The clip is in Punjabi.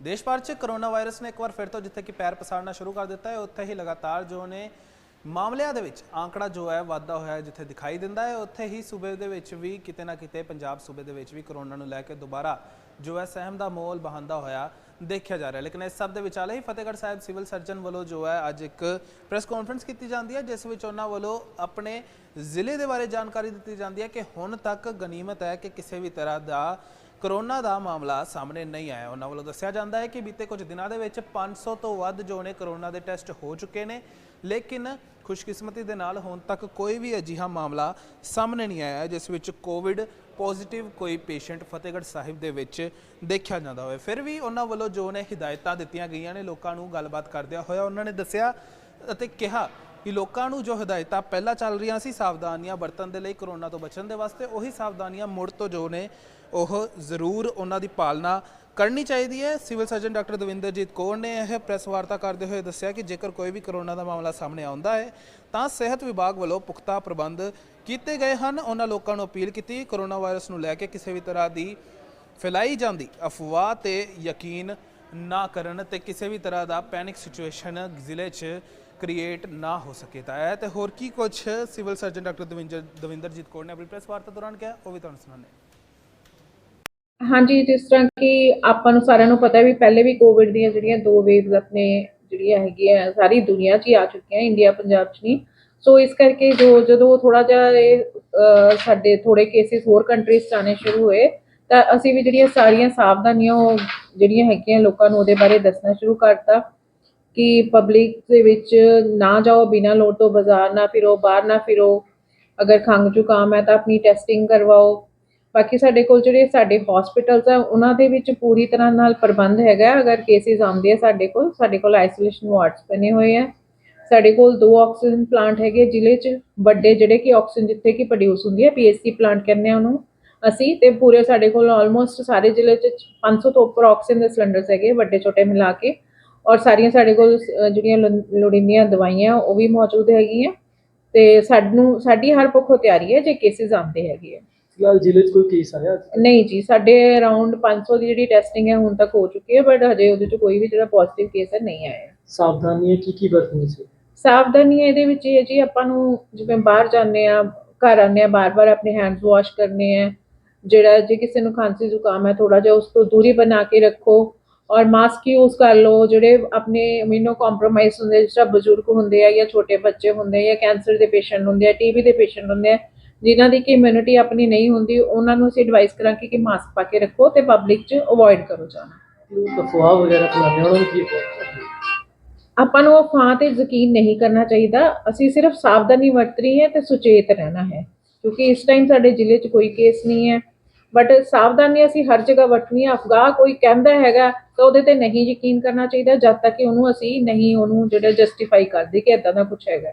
ਦੇਸ਼ ਭਰ 'ਚ ਕਰੋਨਾ ਵਾਇਰਸ ਨੇ ਇੱਕ ਵਾਰ ਫਿਰ ਤੋਂ ਜਿੱਥੇ ਕਿ ਪੈਰ ਪਸਾਰਨਾ ਸ਼ੁਰੂ ਕਰ ਦਿੱਤਾ ਹੈ ਉੱਥੇ ਹੀ ਲਗਾਤਾਰ ਜੋ ਨੇ ਮਾਮਲਿਆਂ ਦੇ ਵਿੱਚ ਆંકੜਾ ਜੋ ਹੈ ਵਾਧਾ ਹੋਇਆ ਹੈ ਜਿੱਥੇ ਦਿਖਾਈ ਦਿੰਦਾ ਹੈ ਉੱਥੇ ਹੀ ਸੂਬੇ ਦੇ ਵਿੱਚ ਵੀ ਕਿਤੇ ਨਾ ਕਿਤੇ ਪੰਜਾਬ ਸੂਬੇ ਦੇ ਵਿੱਚ ਵੀ ਕਰੋਨਾ ਨੂੰ ਲੈ ਕੇ ਦੁਬਾਰਾ ਜੋ ਹੈ ਸਹਿਮ ਦਾ ਮੋਲ ਬਹਾਂਦਾ ਹੋਇਆ ਦੇਖਿਆ ਜਾ ਰਿਹਾ ਲੇਕਿਨ ਇਸ ਸਭ ਦੇ ਵਿਚਾਲੇ ਹੀ ਫਤਿਹਗੜ੍ਹ ਸਾਹਿਬ ਸਿਵਲ ਸਰਜਨ ਵੱਲੋਂ ਜੋ ਹੈ ਅੱਜ ਇੱਕ ਪ੍ਰੈਸ ਕਾਨਫਰੰਸ ਕੀਤੀ ਜਾਂਦੀ ਹੈ ਜਿਸ ਵਿੱਚ ਉਹਨਾਂ ਵੱਲੋਂ ਆਪਣੇ ਜ਼ਿਲ੍ਹੇ ਦੇ ਬਾਰੇ ਜਾਣਕਾਰੀ ਦਿੱਤੀ ਜਾਂਦੀ ਹੈ ਕਿ ਹੁਣ ਤੱਕ ਗਨੀਮਤ ਹੈ ਕਿ ਕਿਸੇ ਵੀ ਤਰ੍ਹਾਂ ਦਾ ਕਰੋਨਾ ਦਾ ਮਾਮਲਾ ਸਾਹਮਣੇ ਨਹੀਂ ਆਇਆ। ਉਹਨਾਂ ਵੱਲੋਂ ਦੱਸਿਆ ਜਾਂਦਾ ਹੈ ਕਿ ਬੀਤੇ ਕੁਝ ਦਿਨਾਂ ਦੇ ਵਿੱਚ 500 ਤੋਂ ਵੱਧ ਜੋ ਨੇ ਕਰੋਨਾ ਦੇ ਟੈਸਟ ਹੋ ਚੁੱਕੇ ਨੇ। ਲੇਕਿਨ ਖੁਸ਼ਕਿਸਮਤੀ ਦੇ ਨਾਲ ਹੁਣ ਤੱਕ ਕੋਈ ਵੀ ਅਜਿਹਾ ਮਾਮਲਾ ਸਾਹਮਣੇ ਨਹੀਂ ਆਇਆ, ਜਿਸ ਵਿੱਚ ਕੋਵਿਡ ਪੋਜ਼ਿਟਿਵ ਕੋਈ ਪੇਸ਼ੈਂਟ ਫਤਿਹਗੜ੍ਹ ਸਾਹਿਬ ਦੇ ਵਿੱਚ ਦੇਖਿਆ ਜਾਂਦਾ ਹੋਵੇ। ਫਿਰ ਵੀ ਉਹਨਾਂ ਵੱਲੋਂ ਜੋ ਨੇ ਹਦਾਇਤਾਂ ਦਿੱਤੀਆਂ ਗਈਆਂ ਨੇ, ਲੋਕਾਂ ਨੂੰ ਗੱਲਬਾਤ ਕਰਦਿਆਂ ਹੋਇਆ ਉਹਨਾਂ ਨੇ ਦੱਸਿਆ ਅਤੇ ਕਿਹਾ ਕਿ ਲੋਕਾਂ ਨੂੰ ਜੋ ਹਦਾਇਤਾਂ ਪਹਿਲਾਂ ਚੱਲ ਰਹੀਆਂ ਸੀ ਸਾਵਧਾਨੀਆਂ ਵਰਤਣ ਦੇ ਲਈ ਕਰੋਨਾ ਤੋਂ ਬਚਣ ਦੇ ਵਾਸਤੇ, ਉਹੀ ਸਾਵਧਾਨੀਆਂ ਮੁੜ ਤੋਂ ਜੋ ਨੇ, ਉਹ ਜ਼ਰੂਰ ਉਹਨਾਂ ਦੀ ਪਾਲਣਾ ਕਰਨੀ ਚਾਹੀਦੀ ਹੈ। Civil surgeon doctor Davinderjit Kaur ਨੇ ਇਹ ਪ੍ਰੈਸ ਵਾਰਤਾ ਕਰਦੇ ਹੋਏ ਦੱਸਿਆ ਕਿ ਜੇਕਰ ਕੋਈ ਵੀ ਕਰੋਨਾ ਦਾ ਮਾਮਲਾ ਸਾਹਮਣੇ ਆਉਂਦਾ ਹੈ, ਤਾਂ ਸਿਹਤ ਵਿਭਾਗ ਵੱਲੋਂ ਪੁਖਤਾ ਪ੍ਰਬੰਧ ਕੀਤੇ ਗਏ ਹਨ। ਉਹਨਾਂ ਲੋਕਾਂ ਨੂੰ ਅਪੀਲ ਕੀਤੀ ਕਰੋਨਾ ਵਾਇਰਸ ਨੂੰ ਲੈ ਕੇ ਕਿਸੇ ਵੀ ਤਰ੍ਹਾਂ ਦੀ ਫੈਲਾਈ ਜਾਂਦੀ ਅਫਵਾਹ ਤੇ ਯਕੀਨ ਨਾ ਕਰਨ ਤੇ ਕਿਸੇ ਵੀ ਤਰ੍ਹਾਂ ਦਾ ਪੈਨਿਕ ਸਿਚੁਏਸ਼ਨ ਜ਼ਿਲ੍ਹੇ 'ਚ ਕ੍ਰੀਏਟ ਨਾ ਹੋ ਸਕੇ ਤਾਂ ਇਹ ਤੇ ਹੋਰ ਕੀ ਕੁਝ civil surgeon doctor Davinder Davinderjit Kaur ਨੇ ਆਪਣੀ ਪ੍ਰੈਸ ਵਾਰਤਾ ਦੌਰਾਨ ਕਿਹਾ, ਉਹ ਵੀ ਤੁਹਾਨੂੰ ਸੁਣਾਉਂਦੇ ਹਾਂਜੀ, ਜਿਸ ਤਰ੍ਹਾਂ ਕਿ ਆਪਾਂ ਨੂੰ ਸਾਰਿਆਂ ਨੂੰ ਪਤਾ ਹੈ ਵੀ ਪਹਿਲੇ ਵੀ ਕੋਵਿਡ ਦੀਆਂ ਜਿਹੜੀਆਂ ਦੋ ਵੇਵਸ ਆਪਣੇ ਜਿਹੜੀਆਂ ਹੈਗੀਆਂ, ਸਾਰੀ ਦੁਨੀਆ 'ਚ ਹੀ ਆ ਚੁੱਕੀਆਂ, ਇੰਡੀਆ, ਪੰਜਾਬ 'ਚ ਨਹੀਂ। ਸੋ ਇਸ ਕਰਕੇ ਜੋ ਜਦੋਂ ਥੋੜਾ ਜਿਹਾ ਇਹ ਸਾਡੇ ਥੋੜੇ ਕੇਸਿਸ ਹੋਰ ਕੰਟਰੀਜ਼ 'ਚ ਆਉਣੇ ਸ਼ੁਰੂ ਹੋਏ, ਤਾਂ ਅਸੀਂ ਵੀ ਜਿਹੜੀਆਂ ਸਾਰੀਆਂ ਸਾਵਧਾਨੀਆਂ ਉਹ ਜਿਹੜੀਆਂ ਹੈਗੀਆਂ ਲੋਕਾਂ ਨੂੰ ਉਹਦੇ ਬਾਰੇ ਦੱਸਣਾ ਸ਼ੁਰੂ ਕਰਤਾ। ਕਿ ਪਬਲਿਕ ਦੇ ਵਿੱਚ ਨਾ ਜਾਓ, ਬਿਨਾਂ ਲੋੜ ਤੋਂ ਬਾਜ਼ਾਰ ਨਾ ਫਿਰੋ, ਬਾਹਰ ਨਾ ਫਿਰੋ। ਅਗਰ ਖੰਘ ਜ਼ੁਕਾਮ ਹੈ ਤਾਂ ਆਪਣੀ ਟੈਸਟਿੰਗ ਕਰਵਾਓ। ਬਾਕੀ ਸਾਡੇ ਕੋਲ ਜਿਹੜੇ ਸਾਡੇ ਹਸਪੀਟਲਸ ਆ ਉਹਨਾਂ ਦੇ ਵਿੱਚ ਪੂਰੀ ਤਰ੍ਹਾਂ ਨਾਲ ਪ੍ਰਬੰਧ ਹੈਗਾ ਅਗਰ ਕੇਸਿਸ ਆਉਂਦੇ ਆ ਸਾਡੇ ਕੋਲ ਸਾਡੇ ਕੋਲ ਆਈਸੋਲੇਸ਼ਨ ਵਾਰਡਸ ਬਣੇ ਹੋਏ ਆ। ਸਾਡੇ ਕੋਲ ਦੋ ਆਕਸੀਜਨ ਪਲਾਂਟ ਹੈਗੇ ਜ਼ਿਲ੍ਹੇ 'ਚ। ਵੱਡੇ ਜਿਹੜੇ ਕਿ ਆਕਸੀਜਨ ਜਿੱਥੇ ਕਿ ਪ੍ਰੋਡਿਊਸ ਹੁੰਦੀ ਹੈ ਪੀਐਸਸੀ ਪਲਾਂਟ ਕਹਿੰਦੇ ਆ ਉਹਨੂੰ ਅਸੀਂ। ਤੇ ਪੂਰੇ ਸਾਡੇ ਕੋਲ ਆਲਮੋਸਟ ਸਾਰੇ ਜ਼ਿਲ੍ਹੇ 'ਚ 500 ਤੋਂ ਉੱਪਰ ਆਕਸੀਜਨ ਦੇ ਸਿਲੰਡਰਸ ਹੈਗੇ ਵੱਡੇ ਛੋਟੇ ਮਿਲਾ ਕੇ। ਔਰ ਸਾਰੀਆਂ ਸਾਡੇ ਕੋਲ ਜਿਹੜੀਆਂ ਲੋੜੀਂਦੀਆਂ ਦਵਾਈਆਂ ਉਹ ਵੀ ਮੌਜੂਦ ਹੈਗੀਆਂ। ਤੇ ਸਾਨੂੰ ਸਾਡੀ ਹਰ ਪੱਖੋਂ ਤਿਆਰੀ ਹੈ ਜੇ ਕੇਸਿਸ ਆਉਂਦੇ ਹੈਗੇ ਆ। ਫਿਲਹਾਲ ਜ਼ਿਲ੍ਹੇ 'ਚ ਕੋਈ ਕੇਸ ਆਇਆ? ਨਹੀਂ ਜੀ ਸਾਡੇ ਅਰਾਊਂਡ 500 ਦੀ ਜਿਹੜੀ ਟੈਸਟਿੰਗ ਹੈ ਹੁਣ ਤੱਕ ਹੋ ਚੁੱਕੀ ਹੈ ਬਟ ਹਜੇ ਉਹਦੇ ਚ ਕੋਈ ਵੀ ਜਿਹੜਾ ਪੋਜ਼ਿਟਿਵ ਕੇਸ ਹੈ ਨਹੀਂ ਆਇਆ। ਸਾਵਧਾਨੀਆਂ ਕੀ ਕੀ ਵਰਤਣੀ ਸੀ? ਸਾਵਧਾਨੀ ਇਹਦੇ ਵਿੱਚ ਇਹ ਹੈ ਜੀ ਆਪਾਂ ਨੂੰ ਜਿਵੇਂ ਬਾਹਰ ਜਾਂਦੇ ਆ ਘਰ ਆਉਂਦੇ ਆ ਬਾਰ-ਬਾਰ ਆਪਣੇ ਹੈਂਡਸ ਵਾਸ਼ ਕਰਨੇ ਆ ਜਿਹੜਾ ਜੇ ਕਿਸੇ ਨੂੰ ਖਾਂਸੀ ਜ਼ੁਕਾਮ ਹੈ ਥੋੜਾ ਜਿਹਾ ਉਸ ਤੋਂ ਦੂਰੀ ਬਣਾ ਕੇ ਰੱਖੋ। ਔਰ ਮਾਸਕ ਯੂਜ਼ ਕਰ ਲਓ ਜਿਹੜੇ ਆਪਣੇ ਇਮਿਊਨੋ ਕੰਪਰੋਮਾਈਜ਼ ਹੁੰਦੇ ਜਿਸ ਤਰ੍ਹਾਂ ਬਜ਼ੁਰਗ ਹੁੰਦੇ ਆ ਜਾਂ ਛੋਟੇ ਬੱਚੇ ਹੁੰਦੇ ਆ ਜਾਂ ਕੈਂਸਰ ਦੇ ਪੇਸ਼ੈਂਟ ਹੁੰਦੇ ਆ ਟੀਬੀ ਦੇ ਪੇਸ਼ੈਂਟ ਹੁੰਦੇ ਆ ਜਿਨ੍ਹਾਂ ਦੀ ਕਿ ਇਮਿਊਨਿਟੀ ਆਪਣੀ ਨਹੀਂ ਹੁੰਦੀ ਉਹਨਾਂ ਨੂੰ ਅਸੀਂ ਐਡਵਾਈਸ ਕਰਾਂਗੇ ਕਿ ਮਾਸਕ ਪਾ ਕੇ ਰੱਖੋ ਤੇ ਪਬਲਿਕ 'ਚ ਅਵੋਇਡ ਕਰੋ ਜਾਣਾ। ਅਫਵਾਹ ਵਗੈਰਾ ਫੈਲਾਉਂਦੇ ਉਹਨਾਂ ਨੂੰ ਕੀ ਆਪਾਂ ਨੂੰ ਅਫਵਾਹ ਤੇ ਯਕੀਨ ਨਹੀਂ ਕਰਨਾ ਚਾਹੀਦਾ ਅਸੀਂ ਸਿਰਫ ਸਾਵਧਾਨੀ ਵਰਤਣੀ ਹੈ ਤੇ ਸੁਚੇਤ ਰਹਿਣਾ ਹੈ ਕਿਉਂਕਿ ਇਸ ਟਾਈਮ ਸਾਡੇ ਜ਼ਿਲ੍ਹੇ 'ਚ ਕੋਈ ਕੇਸ ਨਹੀਂ ਹੈ। ਬਟ ਸਾਵਧਾਨੀ ਅਸੀਂ ਹਰ ਜਗ੍ਹਾ ਵਰਤਣੀ ਹੈ ਅਫਵਾਹ ਕੋਈ ਕਹਿੰਦਾ ਹੈਗਾ ਤਾਂ ਉਹਦੇ ਤੇ ਨਹੀਂ ਯਕੀਨ ਕਰਨਾ ਚਾਹੀਦਾ, ਜਦ ਤੱਕ ਕਿ ਉਹਨੂੰ ਅਸੀਂ ਨਹੀਂ ਉਹਨੂੰ ਜਿਹੜਾ ਜਸਟੀਫਾਈ ਕਰਦੇ ਕਿ ਇਦਾਂ ਦਾ ਕੁਝ ਹੈਗਾ।